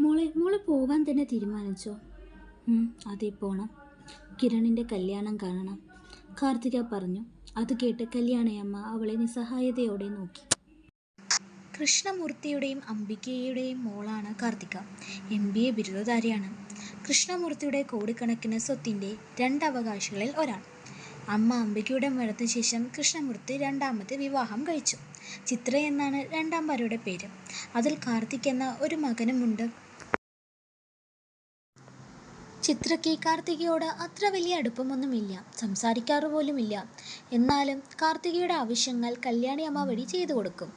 മോളെ മോളെ പോകാൻ തന്നെ തീരുമാനിച്ചോ? അതേ പോണം. കിരണിന്റെ കല്യാണം കാണണം. കാർത്തിക പറഞ്ഞു. അത് കേട്ട് കല്യാണയമ്മ അവളെ നിസ്സഹായതയോടെ നോക്കി. കൃഷ്ണമൂർത്തിയുടെയും അംബികയുടെയും മോളാണ് കാർത്തിക. എം ബി എ ബിരുദധാരിയാണ്. കൃഷ്ണമൂർത്തിയുടെ കോടിക്കണക്കിന് സ്വത്തിന്റെ രണ്ടവകാശികളിൽ ഒരാൾ. അമ്മ അംബികയുടെ മരണത്തിന് ശേഷം കൃഷ്ണമൂർത്തി രണ്ടാമത്തെ വിവാഹം കഴിച്ചു. ചിത്ര എന്നാണ് രണ്ടാം ഭാര്യയുടെ പേര്. അതിൽ കാർത്തിക് എന്ന ഒരു മകനുമുണ്ട്. ചിത്രയ്ക്ക് കാർത്തികയോട് അത്ര വലിയ അടുപ്പമൊന്നുമില്ല. സംസാരിക്കാറ് പോലുമില്ല. എന്നാലും കാർത്തികയുടെ ആവശ്യങ്ങൾ കല്യാണി അമ്മ വഴി ചെയ്തു കൊടുക്കും.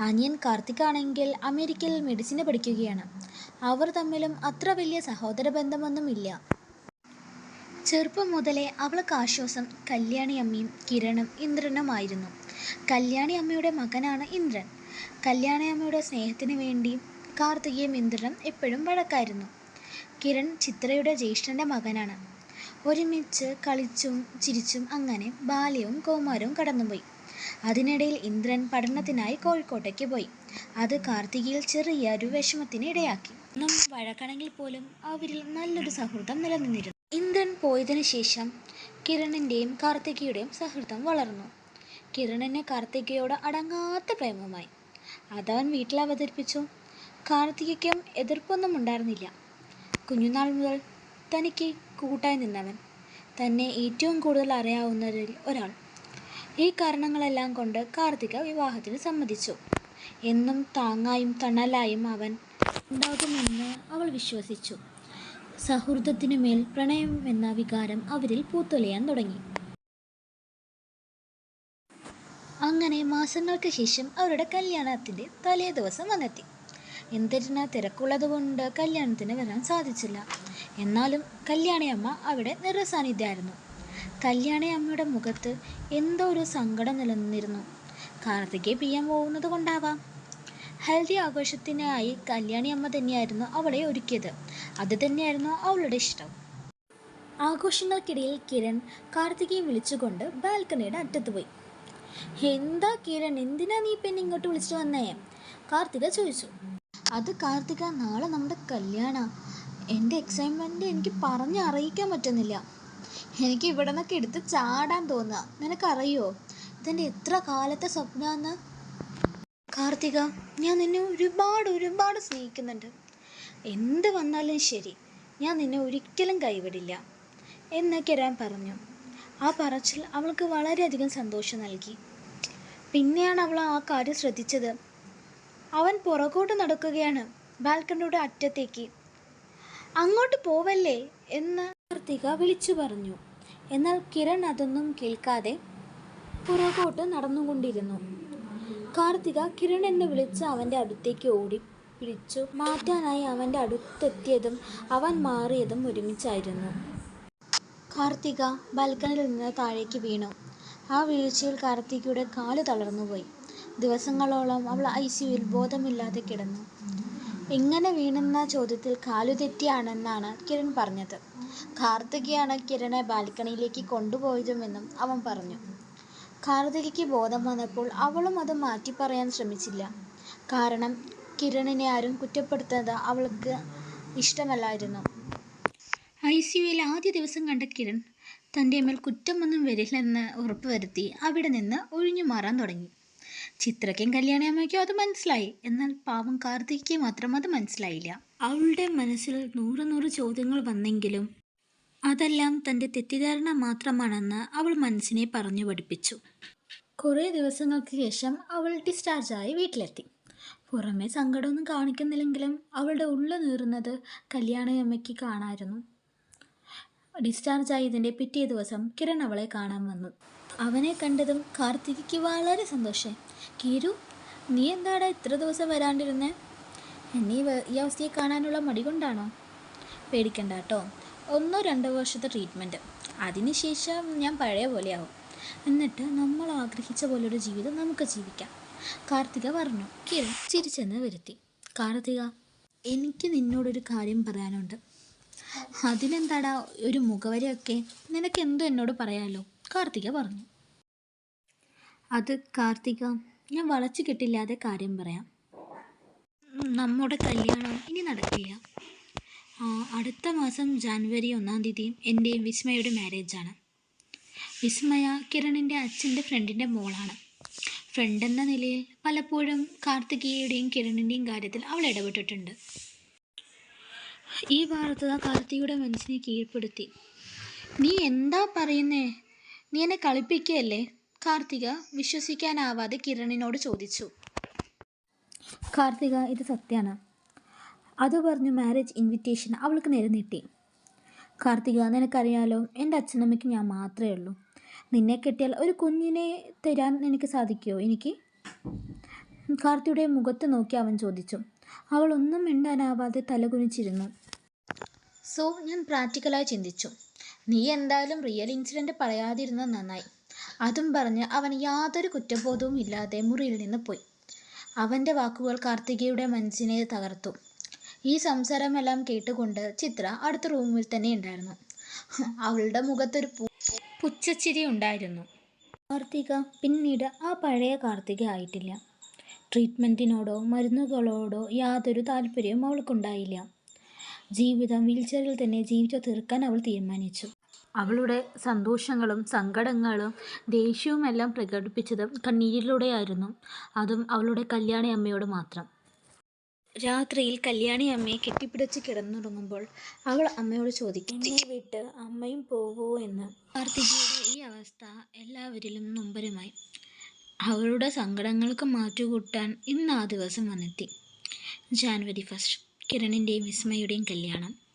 അനിയൻ കാർത്തിക് ആണെങ്കിൽ അമേരിക്കയിൽ മെഡിസിൻ പഠിക്കുകയാണ്. അവർ തമ്മിലും അത്ര വലിയ സഹോദര ബന്ധമൊന്നുമില്ല ചെറുപ്പം മുതലേ അവൾക്ക് ആശ്വാസം കല്യാണി അമ്മയും കിരണും ഇന്ദ്രനുമായിരുന്നു കല്യാണി അമ്മയുടെ മകനാണ് ഇന്ദ്രൻ. കല്യാണി അമ്മയുടെ സ്നേഹത്തിന് വേണ്ടി കാർത്തികയും ഇന്ദ്രനും എപ്പോഴും വഴക്കായിരുന്നു. കിരൺ ചിത്രയുടെ ജ്യേഷ്ഠന്റെ മകനാണ്. ഒരുമിച്ച് കളിച്ചും ചിരിച്ചും അങ്ങനെ ബാല്യവും കൗമാരവും കടന്നുപോയി. അതിനിടയിൽ ഇന്ദ്രൻ പഠനത്തിനായി കോഴിക്കോട്ടേക്ക് പോയി. അത് കാർത്തികയിൽ ചെറിയൊരു വിഷമത്തിന് ഇടയാക്കി. ഒന്നും വഴക്കണമെങ്കിൽ പോലും അവരിൽ നല്ലൊരു സൗഹൃദം നിലനിന്നിരുന്നു. ഇന്ദ്രൻ പോയതിനു ശേഷം കിരണിന്റെയും കാർത്തികയുടെയും സൗഹൃദം വളർന്നു. കിരണിന് കാർത്തികയോട് അടങ്ങാത്ത പ്രേമമായി അതവൻ വീട്ടിൽ അവതരിപ്പിച്ചു. കാർത്തികയ്ക്കും എതിർപ്പൊന്നും ഉണ്ടായിരുന്നില്ല. കുഞ്ഞുനാൾ മുതൽ തനിക്ക് കൂട്ടായി നിന്നവൻ തന്നെ ഏറ്റവും കൂടുതൽ അറിയാവുന്നവരിൽ ഒരാൾ. ഈ കാരണങ്ങളെല്ലാം കൊണ്ട് കാർത്തിക വിവാഹത്തിന് സമ്മതിച്ചു. എന്നും താങ്ങായും തണലായും അവൻ ഉണ്ടാകുമെന്ന് അവൾ വിശ്വസിച്ചു. സൗഹൃദത്തിനു മേൽ പ്രണയം എന്ന വികാരം അവരിൽ പൂത്തൊലിയാൻ തുടങ്ങി. അങ്ങനെ മാസങ്ങൾക്ക് ശേഷം അവരുടെ കല്യാണത്തിന്റെ തലേ ദിവസം വന്നെത്തി. എന്തിനാ തിരക്കുള്ളതുകൊണ്ട് കല്യാണത്തിന് വരാൻ സാധിച്ചില്ല. എന്നാലും കല്യാണിയമ്മ അവിടെ നിറസാന്നിധ്യമായിരുന്നു കല്യാണിയമ്മയുടെ മുഖത്ത് എന്തോ ഒരു സങ്കടം നിലനിന്നിരുന്നു. കാർത്തികയെ പിയാൻ പോകുന്നത് കൊണ്ടാവാം. ഹൽദി ആഘോഷത്തിനായി കല്യാണിയമ്മ തന്നെയായിരുന്നു അവളെ ഒരുക്കിയത്. അത് തന്നെയായിരുന്നു അവളുടെ ഇഷ്ടം. ആഘോഷങ്ങൾക്കിടയിൽ കിരൺ കാർത്തികയെ വിളിച്ചുകൊണ്ട് ബാൽക്കണിയുടെ അറ്റത്ത് പോയി. എന്താ കിരൺ? എന്തിനാ നീ പിന്നെ ഇങ്ങോട്ട് വിളിച്ചു വന്നേ? കാർത്തിക ചോദിച്ചു. അത് കാർത്തിക നാളെ നമ്മുടെ കല്യാണ. എന്റെ എക്സൈറ്റ്മെന്റ് എനിക്ക് പറഞ്ഞ് അറിയിക്കാൻ പറ്റുന്നില്ല. എനിക്ക് ഇവിടെ നിന്നൊക്കെ എടുത്ത് ചാടാൻ തോന്നുക നിനക്കറിയോ? ഇതെന്റെ എത്ര കാലത്തെ സ്വപ്നമെന്ന് കാർത്തിക ഞാൻ നിന്നെ ഒരുപാട് ഒരുപാട് സ്നേഹിക്കുന്നുണ്ട്. എന്ത് വന്നാലും ശരി ഞാൻ നിന്നെ ഒരിക്കലും കൈവിടില്ല. എന്ന് കിരാൻ പറഞ്ഞു. ആ പറച്ചിൽ അവൾക്ക് വളരെയധികം സന്തോഷം നൽകി. പിന്നെയാണ് അവൾ ആ കാര്യം ശ്രദ്ധിച്ചത്. അവൻ പുറകോട്ട് നടക്കുകയാണ് ബാൽക്കണിയുടെ അറ്റത്തേക്ക്. അങ്ങോട്ട് പോവല്ലേ? എന്ന് കാർത്തിക വിളിച്ചു പറഞ്ഞു. എന്നാൽ കിരൺ അതൊന്നും കേൾക്കാതെ പുറകോട്ട് നടന്നുകൊണ്ടിരുന്നു. കാർത്തിക കിരൺ എന്ന് വിളിച്ച് അവന്റെ അടുത്തേക്ക് ഓടി പിടിച്ചു. മാറ്റാനായി അവന്റെ അടുത്തെത്തിയതും അവൻ മാറിയതും ഒരുമിച്ചായിരുന്നു. കാർത്തിക ബാൽക്കണിയിൽ നിന്ന് താഴേക്ക് വീണു. ആ വീഴ്ചയിൽ കാർത്തികയുടെ കാൽ തളർന്നുപോയി. ദിവസങ്ങളോളം അവൾ ഐ സിയുയിൽ ബോധമില്ലാതെ കിടന്നു. എങ്ങനെ വീണെന്ന ചോദ്യത്തിൽ കാലു തെറ്റിയാണെന്നാണ് കിരൺ പറഞ്ഞത്. കാർത്തികയാണ് കിരണെ ബാൽക്കണിയിലേക്ക് കൊണ്ടുപോയതുമെന്നും അവൻ പറഞ്ഞു. കാർത്തികയ്ക്ക് ബോധം വന്നപ്പോൾ അവളും അത് മാറ്റി പറയാൻ ശ്രമിച്ചില്ല. കാരണം കിരണിനെ ആരും കുറ്റപ്പെടുത്തുന്നത് അവൾക്ക് ഇഷ്ടമല്ലായിരുന്നു. ഐ സിയുയിൽ ആദ്യ ദിവസം കണ്ട കിരൺ തന്റെ മേൽ കുറ്റമൊന്നും വരില്ലെന്ന് ഉറപ്പുവരുത്തി അവിടെ നിന്ന് ഒഴിഞ്ഞു മാറാൻ തുടങ്ങി. ചിത്രയ്ക്കും കല്യാണിയമ്മയ്ക്കും അത് മനസ്സിലായി. എന്നാൽ പാവം കാർത്തികയ്ക്ക് മാത്രം അത് മനസ്സിലായില്ല. അവളുടെ മനസ്സിൽ നൂറ് നൂറ് ചോദ്യങ്ങൾ വന്നെങ്കിലും അതെല്ലാം തന്റെ തെറ്റിദ്ധാരണ മാത്രമാണെന്ന് അവൾ മനസ്സിനെ പറഞ്ഞു പഠിപ്പിച്ചു. കുറേ ദിവസങ്ങൾക്ക് ശേഷം അവൾ ഡിസ്ചാർജായി വീട്ടിലെത്തി. പുറമേ സങ്കടമൊന്നും കാണിക്കുന്നില്ലെങ്കിലും അവളുടെ ഉള്ളു നീറുന്നത് കല്യാണയമ്മയ്ക്ക് കാണായിരുന്നു. ഡിസ്ചാർജ് ആയതിന്റെ പിറ്റേ ദിവസം കിരൺ അവളെ കാണാൻ വന്നു. അവനെ കണ്ടതും കാർത്തികയ്ക്ക് വളരെ സന്തോഷം കീരു നീ എന്താടാ ഇത്ര ദിവസം വരാണ്ടിരുന്നേ? എന്നെ ഈ അവസ്ഥയെ കാണാനുള്ള മടി കൊണ്ടാണോ? പേടിക്കണ്ട കേട്ടോ. ഒന്നോ രണ്ടോ വർഷത്തെ ട്രീറ്റ്മെന്റ് അതിനുശേഷം ഞാൻ പഴയ പോലെയാവും. എന്നിട്ട് നമ്മൾ ആഗ്രഹിച്ച പോലൊരു ജീവിതം നമുക്ക് ജീവിക്കാം. കാർത്തിക പറഞ്ഞു. കിരൺ ചിരിച്ചെന്ന് വരുത്തി. കാർത്തിക എനിക്ക് നിന്നോടൊരു കാര്യം പറയാനുണ്ട്. അതിനെന്താടാ ഒരു മുഖവരയൊക്കെ? നിനക്ക് എന്തോ എന്നോട് പറയാമല്ലോ കാർത്തിക പറഞ്ഞു. അത് കാർത്തിക ഞാൻ വളച്ചു കെട്ടില്ലാതെ കാര്യം പറയാം. നമ്മുടെ കല്യാണം ഇനി നടക്കില്ല. അടുത്ത മാസം ജാനുവരി ഒന്നാം തീയതി എന്റെയും വിസ്മയുടെ മാരേജാണ് വിസ്മയ കിരണിന്റെ അച്ഛന്റെ ഫ്രണ്ടിന്റെ മോളാണ്. ഫ്രണ്ട് എന്ന നിലയിൽ പലപ്പോഴും കാർത്തികയുടെയും കിരണിന്റെയും കാര്യത്തിൽ അവൾ ഇടപെട്ടിട്ടുണ്ട്. ഈ വാർത്ത കാർത്തികയുടെ മനസ്സിനെ കീഴ്പ്പെടുത്തി. നീ എന്താ പറയുന്നേ? നീ എന്നെ കളിപ്പിക്കുകയല്ലേ? കാർത്തിക വിശ്വസിക്കാനാവാതെ കിരണിനോട് ചോദിച്ചു. കാർത്തിക ഇത് സത്യമാണ് അത് പറഞ്ഞു മാരേജ് ഇൻവിറ്റേഷൻ അവൾക്ക് നേരെ നീട്ടി. കാർത്തിക നിനക്കറിയാലോ എന്റെ അച്ഛനമ്മയ്ക്ക് ഞാൻ മാത്രമേ ഉള്ളൂ. നിന്നെ കെട്ടിയാൽ ഒരു കുഞ്ഞിനെ തരാൻ എനിക്ക് സാധിക്കുമോ എനിക്ക്? കാർത്തിയുടെ മുഖത്ത് നോക്കി അവൻ ചോദിച്ചു. അവൾ ഒന്നും മിണ്ടാനാവാതെ തലകുനിച്ചിരുന്നു. സോ ഞാൻ പ്രാക്ടിക്കലായി ചിന്തിച്ചു. നീ എന്തായാലും റിയൽ ഇൻസിഡന്റ് പറയാതിരുന്നത് നന്നായി. അതും പറഞ്ഞ് അവൻ യാതൊരു കുറ്റബോധവും ഇല്ലാതെ മുറിയിൽ നിന്ന് പോയി. അവന്റെ വാക്കുകൾ കാർത്തികയുടെ മനസ്സിനെ തകർത്തു. ഈ സംസാരമെല്ലാം കേട്ടുകൊണ്ട് ചിത്ര അടുത്ത റൂമിൽ തന്നെ ഉണ്ടായിരുന്നു. അവളുടെ മുഖത്തൊരു പുച്ഛച്ചിരി ഉണ്ടായിരുന്നു. കാർത്തിക പിന്നീട് ആ പഴയ കാർത്തിക ആയിട്ടില്ല. ട്രീറ്റ്മെന്റിനോടോ മരുന്നുകളോടോ യാതൊരു താല്പര്യവും അവൾക്കുണ്ടായില്ല. ജീവിതം വീൽചെയറിൽ തന്നെ ജീവിച്ചു തീർക്കാൻ അവൾ തീരുമാനിച്ചു. അവളുടെ സന്തോഷങ്ങളും സങ്കടങ്ങളും ദേഷ്യവും എല്ലാം പ്രകടിപ്പിച്ചത് കണ്ണീരിലൂടെയായിരുന്നു. അതും അവളുടെ കല്യാണി അമ്മയോട് മാത്രം. രാത്രിയിൽ കല്യാണി അമ്മയെ കെട്ടിപ്പിടിച്ച് കിടന്നുറങ്ങുമ്പോൾ അവൾ അമ്മയോട് ചോദിക്കും എന്നെ വിട്ട് അമ്മയും പോവോ എന്ന്? കാർത്തികയുടെ ഈ അവസ്ഥ എല്ലാവരിലും നൊമ്പരമായി. അവളുടെ സങ്കടങ്ങൾക്ക് മാറ്റുകൂട്ടാൻ ഇന്ന് ആ ദിവസം വന്നെത്തി. ജാനുവരി ഫസ്റ്റ് കിരണിന്റെയും വിസ്മയുടെയും കല്യാണം.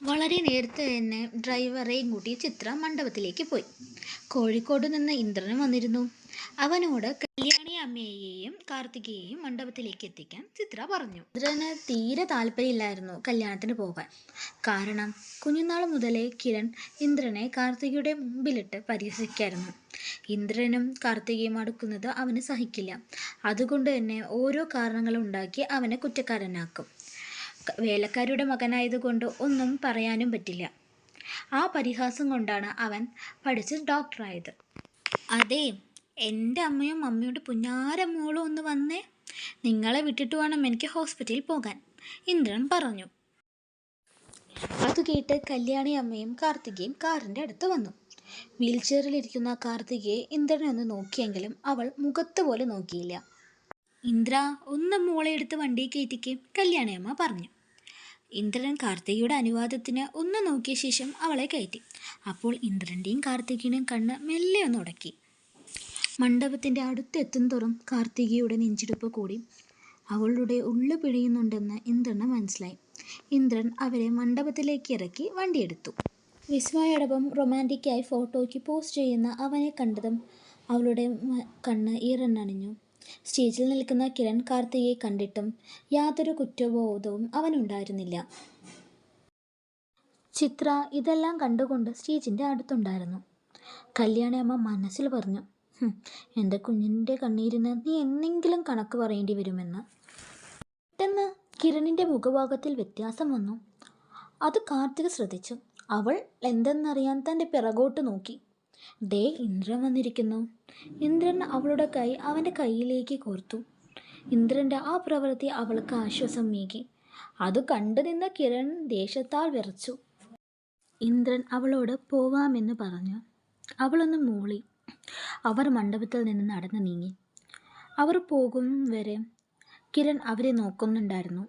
വളരെ നേരത്തെ തന്നെ ഡ്രൈവറെയും കൂട്ടി ചിത്ര മണ്ഡപത്തിലേക്ക് പോയി. കോഴിക്കോട് നിന്ന് ഇന്ദ്രൻ വന്നിരുന്നു. അവനോട് കല്യാണി അമ്മയെയും കാർത്തികയെയും മണ്ഡപത്തിലേക്ക് എത്തിക്കാൻ ചിത്ര പറഞ്ഞു. ഇന്ദ്രന് തീരെ താല്പര്യമില്ലായിരുന്നു കല്യാണത്തിന് പോകാൻ. കാരണം കുഞ്ഞുനാൾ മുതലേ കിരൺ ഇന്ദ്രനെ കാർത്തികയുടെ മുമ്പിലിട്ട് പരിഹസിക്കായിരുന്നു. ഇന്ദ്രനും കാർത്തികയും അടുക്കുന്നത് അവന് സഹിക്കില്ല. അതുകൊണ്ട് തന്നെ ഓരോ കാരണങ്ങളും ഉണ്ടാക്കി അവനെ കുറ്റക്കാരനാക്കും. വേലക്കാരിയുടെ മകനായതുകൊണ്ട് ഒന്നും പറയാനും പറ്റില്ല. ആ പരിഹാസം കൊണ്ടാണ് അവൻ പഠിച്ച് ഡോക്ടറായത്. അതേ എന്റെ അമ്മയും അമ്മയുടെ പുഞ്ഞാര മോളും ഒന്ന് വന്നേ. നിങ്ങളെ വിട്ടിട്ട് വേണം എനിക്ക് ഹോസ്പിറ്റലിൽ പോകാൻ ഇന്ദ്രൻ പറഞ്ഞു. അത് കേട്ട് കല്യാണി അമ്മയും കാർത്തികയും കാറിന്റെ അടുത്ത് വന്നു. വീൽചെയറിലിരിക്കുന്ന കാർത്തികയെ ഇന്ദ്രനെ ഒന്ന് നോക്കിയെങ്കിലും അവൾ മുഖത്ത് പോലെ നോക്കിയില്ല. ഇന്ദ്ര ഒന്ന് മോളെ എടുത്ത് വണ്ടി കയറ്റിക്ക് കല്യാണിയമ്മ പറഞ്ഞു. ഇന്ദ്രൻ കാർത്തികയുടെ അനുവാദത്തിന് ഒന്ന് നോക്കിയ ശേഷം അവളെ കയറ്റി. അപ്പോൾ ഇന്ദ്രന്റെയും കാർത്തികയുടെയും കണ്ണ് മെല്ലെ ഒന്ന് ഉടക്കി. മണ്ഡപത്തിന്റെ അടുത്തെത്തും തോറും കാർത്തികയുടെ നെഞ്ചിടുപ്പ് കൂടി അവളുടെ ഉള്ളു പിഴിയുന്നുണ്ടെന്ന് ഇന്ദ്രന് മനസ്സിലായി. ഇന്ദ്രൻ അവരെ മണ്ഡപത്തിലേക്ക് ഇറക്കി വണ്ടിയെടുത്തു. വിസ്മയോടൊപ്പം റൊമാന്റിക്കായി ഫോട്ടോയ്ക്ക് പോസ്റ്റ് ചെയ്യുന്ന അവനെ കണ്ടതും അവളുടെ കണ്ണ് ഈറനണിഞ്ഞു. സ്റ്റേജിൽ നിൽക്കുന്ന കിരൺ കാർത്തിയെ കണ്ടിട്ടും യാതൊരു കുറ്റബോധവും അവനുണ്ടായിരുന്നില്ല. ചിത്ര ഇതെല്ലാം കണ്ടുകൊണ്ട് സ്റ്റേജിന്റെ അടുത്തുണ്ടായിരുന്നു. കല്യാണി അമ്മ മനസ്സിൽ പറഞ്ഞു "ഹും, എന്റെ കുഞ്ഞിന്റെ കണ്ണീരിന് നീ എന്നെങ്കിലും കണക്ക് പറയേണ്ടി വരുമെന്ന്. പെട്ടെന്ന് കിരണിന്റെ മുഖഭാഗത്തിൽ വ്യത്യാസം വന്നു. അത് കാർത്തിക് ശ്രദ്ധിച്ചു. അവൾ എന്തെന്നറിയാൻ തന്റെ പിറകോട്ട് നോക്കി. ദേ ഇന്ദ്രൻ വന്നിരിക്കുന്നു. ഇന്ദ്രൻ അവളുടെ കൈ അവന്റെ കയ്യിലേക്ക് കോർത്തു. ഇന്ദ്രന്റെ ആ പ്രവൃത്തി അവൾക്ക് ആശ്വാസം നീക്കി. അത് കണ്ടു നിന്ന കിരൺ ദേഷ്യത്താൽ വിറച്ചു. ഇന്ദ്രൻ അവളോട് പോവാമെന്ന് പറഞ്ഞു. അവളൊന്ന് മൂളി. അവർ മണ്ഡപത്തിൽ നിന്ന് നടന്നു നീങ്ങി. അവർ പോകും വരെ കിരൺ അവരെ നോക്കുന്നുണ്ടായിരുന്നു.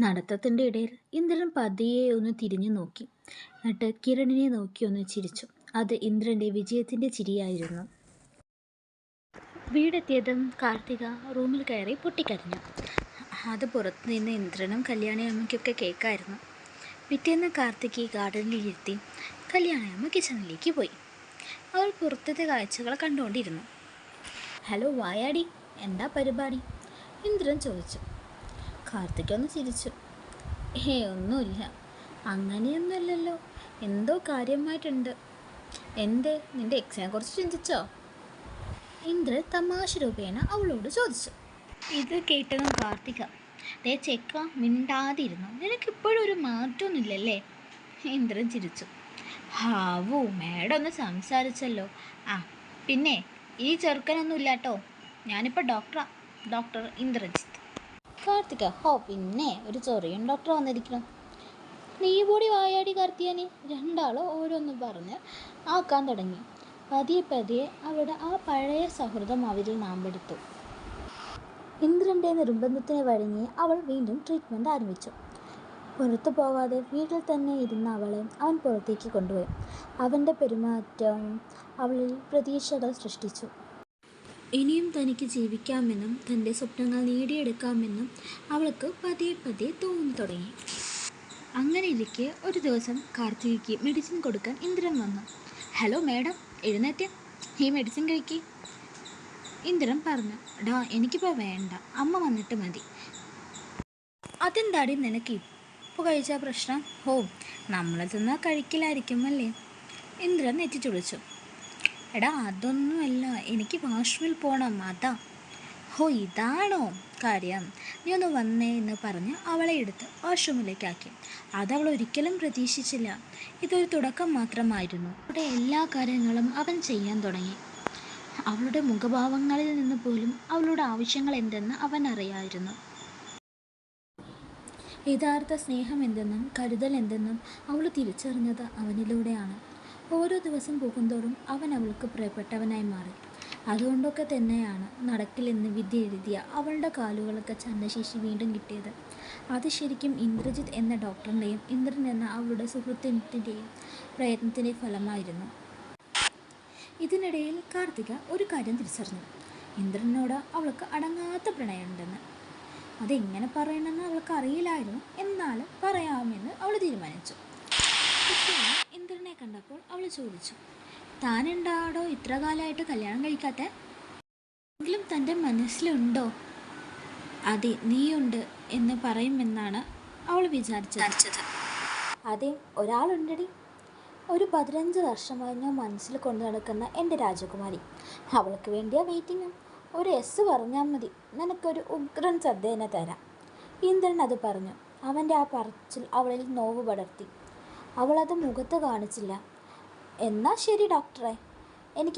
നടത്തത്തിന്റെ ഇടയിൽ ഇന്ദ്രൻ പതിയെ ഒന്ന് തിരിഞ്ഞു നോക്കി. എന്നിട്ട് കിരണിനെ നോക്കി ഒന്ന് ചിരിച്ചു. അത് ഇന്ദ്രന്റെ വിജയത്തിന്റെ ചിരിയായിരുന്നു. വീടെത്തിയതും കാർത്തിക റൂമിൽ കയറി പൊട്ടിക്കരഞ്ഞു. അത് പുറത്തു നിന്ന് ഇന്ദ്രനും കല്യാണി അമ്മയ്ക്കൊക്കെ കേൾക്കായിരുന്നു പിറ്റേന്ന് കാർത്തിക് ഗാർഡനിൽ ഇരുത്തി കല്യാണി അമ്മ കിച്ചണിലേക്ക് പോയി. അവൾ പുറത്തത്തെ കാഴ്ചകൾ കണ്ടുകൊണ്ടിരുന്നു. ഹലോ വായാടി എന്താ പരിപാടി? ഇന്ദ്രൻ ചോദിച്ചു. കാർത്തിക് ഒന്ന് ചിരിച്ചു. ഏ ഒന്നുമില്ല. അങ്ങനെയൊന്നുമല്ലല്ലോ. എന്തോ കാര്യമായിട്ടുണ്ട്. എന്തേ? നിന്റെ എക്സാം കുറിച്ച് ചിന്തിച്ചോ? ഇന്ദ്രൻ തമാശ രൂപേണ അവളോട് ചോദിച്ചു. ഇത് കേട്ടതും കാർത്തിക ദേ ചെക്ക മിണ്ടാതിരുന്നു. നിനക്കിപ്പോഴും ഒരു മാറ്റമൊന്നുമില്ലല്ലേ ഇന്ദ്രൻ ചിരിച്ചു. ഹാവു മേഡം ഒന്ന് സംസാരിച്ചല്ലോ. ആ പിന്നെ ഈ ചെറുക്കനൊന്നും ഇല്ലാട്ടോ ഞാനിപ്പോൾ ഡോക്ടറാ ഡോക്ടർ ഇന്ദ്രജിത്ത്. കാർത്തിക ഹോ പിന്നെ ഒരു ചെറിയ ഡോക്ടർ വന്നിരിക്കണം നീ കൂടി വായാടി കർത്തിയനെ രണ്ടാളും ഓരോന്നും പറഞ്ഞ് ആക്കാൻ തുടങ്ങി. പതിയെ പതിയെ അവിടെ ആ പഴയ സൗഹൃദം അവരിൽ നാമ്പെടുത്തു. ഇന്ദ്രന്റെ നിർബന്ധത്തിന് വഴങ്ങി അവൾ വീണ്ടും ട്രീറ്റ്മെന്റ് ആരംഭിച്ചു. പുറത്തു പോവാതെ വീട്ടിൽ തന്നെ ഇരുന്ന അവളെ അവൻ പുറത്തേക്ക് കൊണ്ടുപോയി. അവന്റെ പെരുമാറ്റം അവളിൽ പ്രതീക്ഷകൾ സൃഷ്ടിച്ചു. ഇനിയും തനിക്ക് ജീവിക്കാമെന്നും തന്റെ സ്വപ്നങ്ങൾ നേടിയെടുക്കാമെന്നും അവൾക്ക് പതിയെ പതിയെ തോന്നി തുടങ്ങി. അങ്ങനെ ഇരിക്കെ ഒരു ദിവസം കാർത്തികയ്ക്ക് മെഡിസിൻ കൊടുക്കാൻ ഇന്ദ്രൻ വന്നു. ഹലോ മേഡം എഴുന്നേറ്റ്. ഈ മെഡിസിൻ കഴിക്കി. ഇന്ദ്രൻ പറഞ്ഞു ഡാ എനിക്കിപ്പോൾ വേണ്ട. അമ്മ വന്നിട്ട് മതി. അതെന്താടി നിനക്ക്? ഇപ്പോൾ കഴിച്ച പ്രശ്നം? ഹോ നമ്മൾ തിന്നാൽ കഴിക്കില്ലായിരിക്കും അല്ലേ? ഇന്ദ്രൻ നെറ്റിച്ചുളിച്ചു എടാ അതൊന്നുമല്ല. എനിക്ക് വാഷ്റൂമിൽ പോകണം അതാ. ഹോ ഇതാണോ? കാര്യം നീ ഒന്ന് വന്നേ എന്ന് പറഞ്ഞ് അവളെ എടുത്ത് വാഷ്റൂമിലേക്കാക്കി അതവൾ ഒരിക്കലും പ്രതീക്ഷിച്ചില്ല. ഇതൊരു തുടക്കം മാത്രമായിരുന്നു. അവളുടെ എല്ലാ കാര്യങ്ങളും അവൻ ചെയ്യാൻ തുടങ്ങി. അവളുടെ മുഖഭാവങ്ങളിൽ നിന്ന് പോലും അവളുടെ ആവശ്യങ്ങൾ എന്തെന്ന് അവൻ അറിയായിരുന്നു. യഥാർത്ഥ സ്നേഹം എന്തെന്നും കരുതൽ എന്തെന്നും അവൾ തിരിച്ചറിഞ്ഞത് അവനിലൂടെയാണ്. ഓരോ ദിവസം പോകുന്തോറും അവൻ അവൾക്ക് പ്രിയപ്പെട്ടവനായി മാറി. അതുകൊണ്ടൊക്കെ തന്നെയാണ് നടക്കില്ലെന്ന് വിദ്യ എഴുതിയ അവളുടെ കാലുകളൊക്കെ ചലനശേഷി വീണ്ടും കിട്ടിയത്. അത് ശരിക്കും ഇന്ദ്രജിത്ത് എന്ന ഡോക്ടറിന്റെയും ഇന്ദ്രൻ എന്ന അവളുടെ സുഹൃത്തിന്റെയും പ്രയത്നത്തിന്റെ ഫലമായിരുന്നു. ഇതിനിടയിൽ കാർത്തിക ഒരു കാര്യം തിരിച്ചറിഞ്ഞു. ഇന്ദ്രനോട് അവൾക്ക് അടങ്ങാത്ത പ്രണയമുണ്ടെന്ന്. അതെങ്ങനെ പറയണമെന്ന് അവൾക്ക് അറിയില്ലായിരുന്നു. എന്നാലും പറയാമെന്ന് അവൾ തീരുമാനിച്ചു. ഇന്ദ്രനെ കണ്ടപ്പോൾ അവൾ ചോദിച്ചു. താനെന്താടോ ഇത്ര കാലമായിട്ട് കല്യാണം കഴിക്കാത്ത? എങ്കിലും തന്റെ മനസ്സിലുണ്ടോ? അതെ നീയുണ്ട് എന്ന് പറയുമെന്നാണ് അവൾ വിചാരിച്ചത്. അതെ ഒരാളുണ്ടടി. ഒരു പതിനഞ്ച് വർഷമായി ഞാൻ മനസ്സിൽ കൊണ്ടു നടക്കുന്ന എന്റെ രാജകുമാരി. അവൾക്ക് വേണ്ടിയാ വെയിറ്റിംഗ് ഒരു എസ് പറഞ്ഞാൽ മതി. നിനക്കൊരു ഉഗ്രൻ സദ്യനെ തരാം. ഇന്ദ്രൻ അത് പറഞ്ഞു. അവന്റെ ആ പറച്ചിൽ അവളിൽ നോവ് പടർത്തി അവളത് മുഖത്ത് കാണിച്ചില്ല. എന്നാ ശരി ഡോക്ടറെ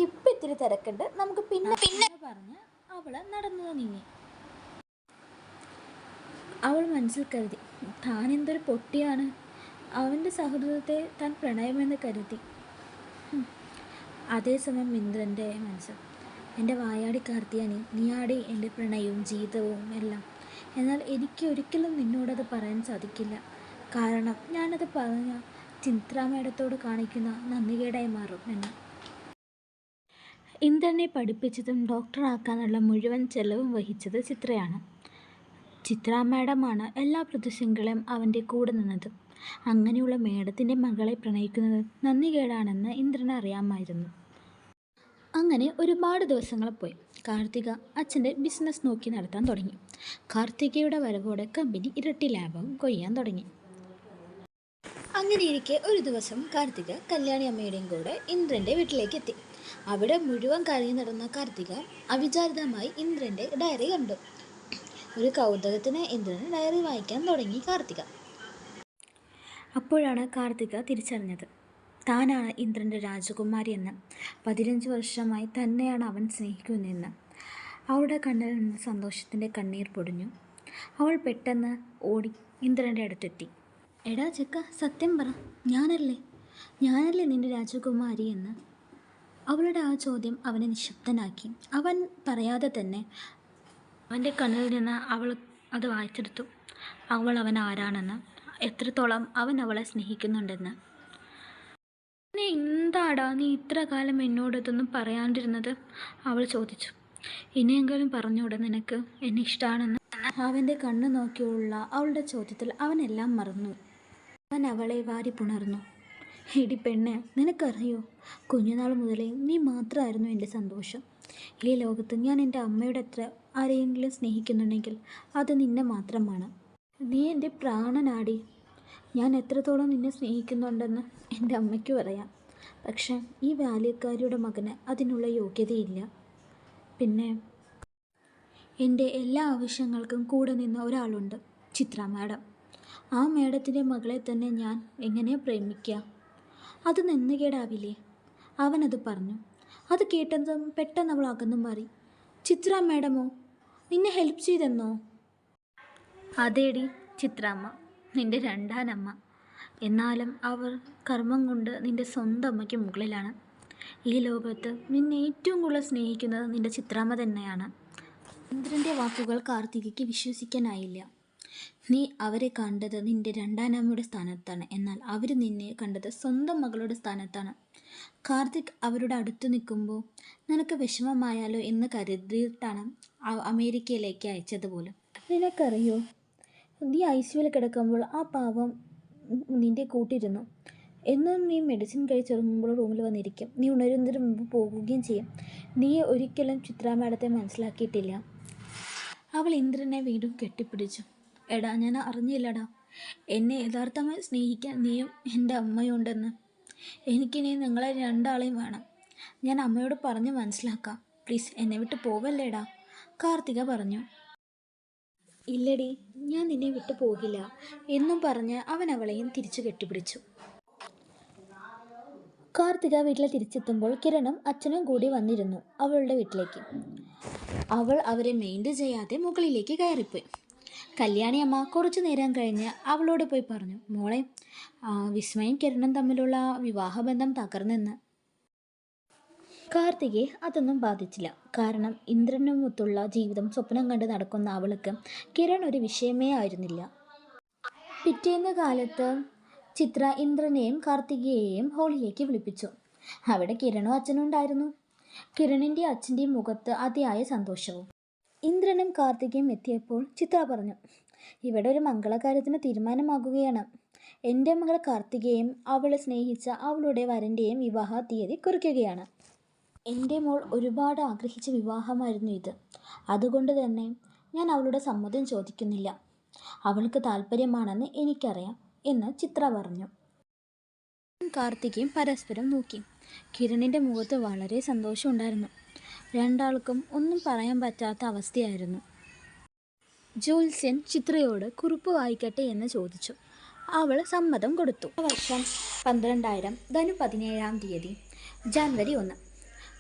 ഇപ്പൊ ഇത്തിരി തിരക്കുണ്ട്. നമുക്ക് പിന്നെ പിന്നെ പറഞ്ഞ് അവൾ നടന്നു നീങ്ങി. അവൾ മനസ്സിൽ കരുതി താൻ എന്തൊരു പൊട്ടിയാണ്. അവന്റെ സൗഹൃദത്തെ താൻ പ്രണയമെന്ന് കരുതി. അതേസമയം ഇന്ദ്രന്റെ മനസ്സ് എന്റെ വായാടി കാർത്തിയാനി നീയാടി എന്റെ പ്രണയവും ജീവിതവും എല്ലാം. എന്നാൽ എനിക്ക് ഒരിക്കലും നിന്നോടത് പറയാൻ സാധിക്കില്ല. കാരണം ഞാനത് പറഞ്ഞ ചിത്ര മേഡത്തോട് കാണിക്കുന്ന നന്ദികേടായി മാറും എന്ന്. ഇന്ദ്രനെ പഠിപ്പിച്ചതും ഡോക്ടറാക്കാനുള്ള മുഴുവൻ ചെലവും വഹിച്ചത് ചിത്രയാണ്. ചിത്ര മാഡമാണ് എല്ലാ പ്രതിസന്ധികളെയും അവന്റെ കൂടെ നിന്നത്. അങ്ങനെയുള്ള മേഡത്തിന്റെ മകളെ പ്രണയിക്കുന്നത് നന്ദികേടാണെന്ന് ഇന്ദ്രന് അറിയാമായിരുന്നു. അങ്ങനെ ഒരുപാട് ദിവസങ്ങൾ പോയി. കാർത്തിക അച്ഛന്റെ ബിസിനസ് നോക്കി നടത്താൻ തുടങ്ങി. കാർത്തികയുടെ വരവോടെ കമ്പനി ഇരട്ടി ലാഭം കൊയ്യാൻ തുടങ്ങി. അങ്ങനെ ഇരിക്കെ ഒരു ദിവസം കാർത്തിക കല്യാണി അമ്മയുടെയും കൂടെ ഇന്ദ്രന്റെ വീട്ടിലേക്ക് എത്തി അവിടെ മുഴുവൻ കറങ്ങി നടന്ന കാർത്തിക അവിചാരിതമായി ഇന്ദ്രന്റെ ഡയറി കണ്ടു. ഒരു കൗതുകത്തിന് ഇന്ദ്രന് ഡയറി വായിക്കാൻ തുടങ്ങി കാർത്തിക. അപ്പോഴാണ് കാർത്തിക തിരിച്ചറിഞ്ഞത്. താനാണ് ഇന്ദ്രന്റെ രാജകുമാരി എന്ന്. പതിനഞ്ച് വർഷമായി തന്നെയാണ് അവൻ സ്നേഹിക്കുന്നതെന്ന്. അവളുടെ കണ്ണിൽ നിന്ന് സന്തോഷത്തിന്റെ കണ്ണീർ പൊടിഞ്ഞു. അവൾ പെട്ടെന്ന് ഓടി ഇന്ദ്രന്റെ അടുത്തെത്തി. എടാ ചെക്ക സത്യം പറ ഞാനല്ലേ? ഞാനല്ലേ നിന്റെ രാജകുമാരി എന്ന്? അവളുടെ ആ ചോദ്യം അവനെ നിശബ്ദനാക്കി. അവൻ പറയാതെ തന്നെ അവന്റെ കണ്ണിൽ നിന്ന് അവൾ അത് വായിച്ചെടുത്തു. അവൾ അവൻ ആരാണെന്ന് എത്രത്തോളം അവൻ അവളെ സ്നേഹിക്കുന്നുണ്ടെന്ന്. പിന്നെ എന്താടാ? നീ ഇത്ര കാലം എന്നോട് ഇതൊന്നും പറയാണ്ടിരുന്നത്? അവൾ ചോദിച്ചു. ഇനിയെങ്കിലും പറഞ്ഞൂടെ നിനക്ക്? എന്നെ ഇഷ്ടമാണെന്ന് അവന്റെ കണ്ണ് നോക്കിയുള്ള അവളുടെ ചോദ്യത്തിൽ അവനെല്ലാം മറന്നു. അവളെ വാരി പുണർന്നു. എടി പെണ്ണെ നിനക്കറിയോ? കുഞ്ഞുനാൾ മുതലേ നീ മാത്രമായിരുന്നു എന്റെ സന്തോഷം. ഈ ലോകത്ത് ഞാൻ എന്റെ അമ്മയുടെ അത്ര ആരെയെങ്കിലും സ്നേഹിക്കുന്നുണ്ടെങ്കിൽ അത് നിന്നെ മാത്രമാണ്. നീ എന്റെ പ്രാണനാടി. ഞാൻ എത്രത്തോളം നിന്നെ സ്നേഹിക്കുന്നുണ്ടെന്ന് എന്റെ അമ്മയ്ക്ക് അറിയാം പക്ഷെ ഈ ബാല്യക്കാരിയുടെ മകന് അതിനുള്ള യോഗ്യതയില്ല. പിന്നെ എന്റെ എല്ലാ ആവശ്യങ്ങൾക്കും കൂടെ നിന്ന ഒരാളുണ്ട് ചിത്ര മാഡം. ആ മേഡത്തിന്റെ മകളെ തന്നെ ഞാൻ എങ്ങനെ പ്രേമിക്കാം? അത് നിന്നുകേടാവില്ലേ അവനത് പറഞ്ഞു. അത് കേട്ടതും പെട്ടെന്ന് അവൾ അകന്നു മാറി. ചിത്ര മേഡമോ നിന്നെ ഹെൽപ്പ് ചെയ്തെന്നോ? അതേടി ചിത്രാമ്മ നിന്റെ രണ്ടാനമ്മ. എന്നാലും അവർ കർമ്മം കൊണ്ട് നിന്റെ സ്വന്തം അമ്മയ്ക്ക് മുകളിലാണ്. ഈ ലോകത്ത് നിന്നെ ഏറ്റവും കൂടുതൽ സ്നേഹിക്കുന്നത് നിന്റെ ചിത്രാമ്മ തന്നെയാണ്. ഇന്ദ്രന്റെ വാക്കുകൾ കാർത്തികയ്ക്ക് വിശ്വസിക്കാനായില്ല. നീ അവരെ കണ്ടത് നിന്റെ രണ്ടാനമ്മയുടെ സ്ഥാനത്താണ്. എന്നാൽ അവർ നിന്നെ കണ്ടത് സ്വന്തം മകളുടെ സ്ഥാനത്താണ്. കാർത്തിക് അവരുടെ അടുത്ത് നിൽക്കുമ്പോൾ നിനക്ക് വിഷമമായാലോ എന്ന് കരുതിയിട്ടാണ് അമേരിക്കയിലേക്ക് അയച്ചത് പോലും നിനക്കറിയോ? നീ ഐ സിയിൽ കിടക്കുമ്പോൾ ആ പാവം നിന്റെ കൂട്ടിരുന്നു. എന്നും നീ മെഡിസിൻ കഴിച്ചിറങ്ങുമ്പോൾ റൂമിൽ വന്നിരിക്കും. നീ ഉണരുന്നതിന് മുമ്പ് പോകുകയും ചെയ്യും. നീ ഒരിക്കലും ചിത്രാമേടത്തെ മനസ്സിലാക്കിയിട്ടില്ല. അവൾ ഇന്ദ്രനെ വീണ്ടും കെട്ടിപ്പിടിച്ചു. എടാ ഞാൻ അറിഞ്ഞില്ലടാ. എന്നെ യഥാർത്ഥമായി സ്നേഹിക്കാൻ നീയും എന്റെ അമ്മയും ഉണ്ടെന്ന് എനിക്കിനി നിങ്ങളെ രണ്ടാളെയും വേണം. ഞാൻ അമ്മയോട് പറഞ്ഞ് മനസ്സിലാക്കാം. പ്ലീസ് എന്നെ വിട്ട് പോവല്ലേടാ? കാർത്തിക പറഞ്ഞു. ഇല്ലടി ഞാൻ നിന്നെ വിട്ടു പോകില്ല എന്നും പറഞ്ഞ് അവൻ അവളെയും തിരിച്ചു കെട്ടിപ്പിടിച്ചു. കാർത്തിക വീട്ടിൽ തിരിച്ചെത്തുമ്പോൾ കിരണും അച്ഛനും കൂടി വന്നിരുന്നു അവളുടെ വീട്ടിലേക്ക്. അവൾ അവരെ മെയിന്റ് ചെയ്യാതെ മുകളിലേക്ക് കയറിപ്പോയി. കല്യാണി അമ്മ കുറച്ചു നേരം കഴിഞ്ഞ് അവളോട് പോയി പറഞ്ഞു മോളെ വിസ്മയും കിരണും തമ്മിലുള്ള വിവാഹബന്ധം തകർന്നെന്ന്. കാർത്തികയെ അതൊന്നും ബാധിച്ചില്ല. കാരണം ഇന്ദ്രനുമൊത്തുള്ള ജീവിതം സ്വപ്നം കണ്ട് നടക്കുന്ന അവൾക്ക് കിരൺ ഒരു വിഷയമേ ആയിരുന്നില്ല. പിറ്റേന്ന് കാലത്ത് ചിത്ര ഇന്ദ്രനെയും കാർത്തികയെയും ഹോളിലേക്ക് വിളിപ്പിച്ചു. അവിടെ കിരണും അച്ഛനും ഉണ്ടായിരുന്നു. കിരണിന്റെ അച്ഛന്റെയും മുഖത്ത് അതിയായ സന്തോഷവും. ഇന്ദ്രനും കാർത്തികയും എത്തിയപ്പോൾ ചിത്ര പറഞ്ഞു ഇവിടെ ഒരു മംഗളകാര്യത്തിന് തീരുമാനമാകുകയാണ്. എന്റെ മകൾ കാർത്തികയും അവളെ സ്നേഹിച്ച അവളുടെ വരന്റെയും വിവാഹ തീയതി കുറിക്കുകയാണ്. എന്റെ മോൾ ഒരുപാട് ആഗ്രഹിച്ച വിവാഹമായിരുന്നു ഇത്. അതുകൊണ്ട് തന്നെ ഞാൻ അവളുടെ സമ്മതം ചോദിക്കുന്നില്ല. അവൾക്ക് താല്പര്യമാണെന്ന് എനിക്കറിയാം എന്ന് ചിത്ര പറഞ്ഞു. കാർത്തികയും പരസ്പരം നോക്കി. കിരണിന്റെ മുഖത്ത് വളരെ സന്തോഷമുണ്ടായിരുന്നു. രണ്ടാൾക്കും ഒന്നും പറയാൻ പറ്റാത്ത അവസ്ഥയായിരുന്നു. ജോത്സ്യൻ ചിത്രയോട് കുറിപ്പ് വായിക്കട്ടെ എന്ന് ചോദിച്ചു. അവൾ സമ്മതം കൊടുത്തു. വർഷം പന്ത്രണ്ടായിരം ധനു പതിനേഴാം തീയതി ജാനുവരി ഒന്ന്.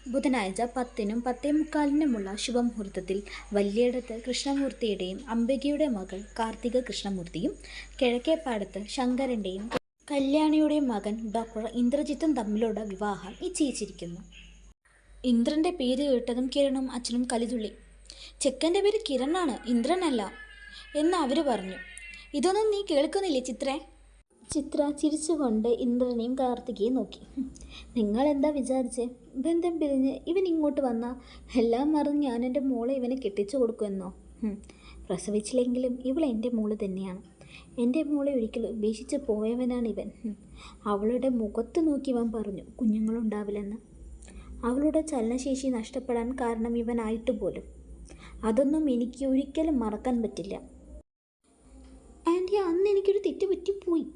ബുധനാഴ്ച പത്തിനും പത്തേ മുക്കാലിനുമുള്ള ശുഭമുഹൂർത്തത്തിൽ വല്യേടത്ത് കൃഷ്ണമൂർത്തിയുടെയും അംബികയുടെ മകൾ കാർത്തിക കൃഷ്ണമൂർത്തിയും കിഴക്കേപ്പാടത്ത് ശങ്കരന്റെയും കല്യാണിയുടെയും മകൻ ഡോക്ടർ ഇന്ദ്രജിത്തും തമ്മിലുള്ള വിവാഹം നിശ്ചയിച്ചിരിക്കുന്നു. ഇന്ദ്രന്റെ പേര് കേട്ടതും കിരണും അച്ഛനും കലിതുള്ളി. ചെക്കന്റെ പേര് കിരണാണ് ഇന്ദ്രനല്ല എന്ന് അവർ പറഞ്ഞു. ഇതൊന്നും നീ കേൾക്കുന്നില്ലേ ചിത്രേ? ചിത്ര ചിരിച്ചുകൊണ്ട് ഇന്ദ്രനെയും കാർത്തികയും നോക്കി. നിങ്ങൾ എന്താ വിചാരിച്ച്? ബന്ധം പിരിഞ്ഞ് ഇവൻ ഇങ്ങോട്ട് വന്നാൽ എല്ലാം മറന്ന് ഞാൻ എന്റെ മോളെ ഇവനെ കെട്ടിച്ചു കൊടുക്കുമെന്നോ? പ്രസവിച്ചില്ലെങ്കിലും ഇവൾ എന്റെ മോൾ തന്നെയാണ്. എന്റെ മോളെ ഒരിക്കലും ഉപേക്ഷിച്ച് പോയവനാണ് ഇവൻ. അവളുടെ മുഖത്ത് നോക്കി ഇവൻ പറഞ്ഞു കുഞ്ഞുങ്ങളുണ്ടാവില്ലെന്ന്. അവളുടെ ചലനശേഷി നഷ്ടപ്പെടാൻ കാരണം ഇവനായിട്ട് പോലും. അതൊന്നും എനിക്ക് ഒരിക്കലും മറക്കാൻ പറ്റില്ല. ആന്റി അന്ന് എനിക്കൊരു തെറ്റ് പറ്റിപ്പോയി.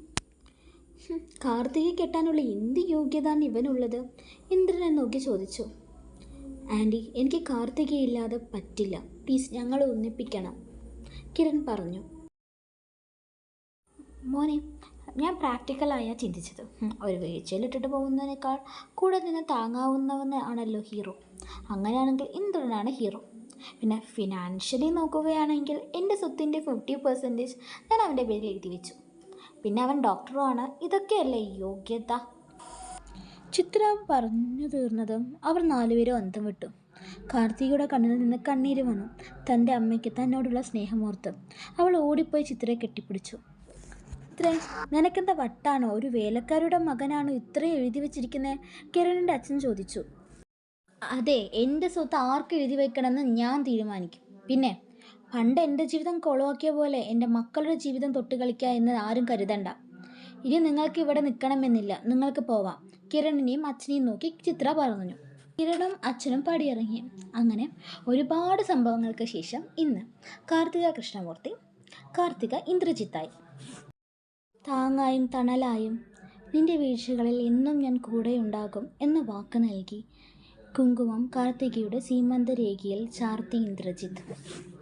കാർത്തികയെ കെട്ടാനുള്ള എന്ത് യോഗ്യതാണ് ഇവനുള്ളത്? ഇന്ദ്രനെ നോക്കി ചോദിച്ചു. ആന്റി എനിക്ക് കാർത്തികയില്ലാതെ പറ്റില്ല. പ്ലീസ് ഞങ്ങളെ ഒന്നിപ്പിക്കണം. കിരൺ പറഞ്ഞു. മോനെ ഞാൻ പ്രാക്ടിക്കലായാണ് ചിന്തിച്ചത്. ഒരു വീഴ്ചയിലിട്ടിട്ട് പോകുന്നതിനേക്കാൾ കൂടെ നിന്ന് താങ്ങാവുന്നവന് ആണല്ലോ ഹീറോ. അങ്ങനെയാണെങ്കിൽ ഇന്ദ്രനാണ് ഹീറോ? പിന്നെ ഫിനാൻഷ്യലി നോക്കുകയാണെങ്കിൽ എന്റെ സ്വത്തിന്റെ ഫിഫ്റ്റി പെർസെന്റേജ് ഞാൻ അവന്റെ പേരിൽ എഴുതി വെച്ചു. പിന്നെ അവൻ ഡോക്ടറുമാണ് ഇതൊക്കെയല്ലേ യോഗ്യത? ചിത്ര പറഞ്ഞു തീർന്നതും അവർ നാലുപേരും അന്തം വിട്ടു. കാർത്തികയുടെ കണ്ണിൽ നിന്ന് കണ്ണീര് വന്നു. തന്റെ അമ്മയ്ക്ക് തന്നോടുള്ള സ്നേഹമോർത്ത് അവൾ ഓടിപ്പോയി ചിത്രയെ കെട്ടിപ്പിടിച്ചു. ഇത്രേ നിനക്കെന്താ വട്ടാണോ? ഒരു വേലക്കാരുടെ മകനാണോ ഇത്രയും എഴുതി വെച്ചിരിക്കുന്നത് കിരണിന്റെ അച്ഛൻ ചോദിച്ചു. അതെ എന്റെ സ്വത്ത് ആർക്ക് എഴുതി വെക്കണമെന്ന് ഞാൻ തീരുമാനിക്കും. പിന്നെ പണ്ട് എന്റെ ജീവിതം കൊളവാക്കിയ പോലെ എന്റെ മക്കളുടെ ജീവിതം തൊട്ട് കളിക്കുക എന്ന് ആരും കരുതണ്ട. ഇനി നിങ്ങൾക്ക് ഇവിടെ നിൽക്കണമെന്നില്ല നിങ്ങൾക്ക് പോവാം. കിരണിനെയും അച്ഛനെയും നോക്കി ചിത്ര പറഞ്ഞു കിരണും അച്ഛനും പടിയിറങ്ങി. അങ്ങനെ ഒരുപാട് സംഭവങ്ങൾക്ക് ശേഷം ഇന്ന് കാർത്തിക കൃഷ്ണമൂർത്തി കാർത്തിക ഇന്ദ്രജിത്തായി. താങ്ങായും തണലായും നിന്റെ വീഴ്ചകളിൽ എന്നും ഞാൻ കൂടെയുണ്ടാകും എന്ന വാക്ക് നൽകി. കുങ്കുമം കാർത്തികയുടെ സീമന്തരേഖയിൽ ചാർത്തി ഇന്ദ്രജിത്ത്.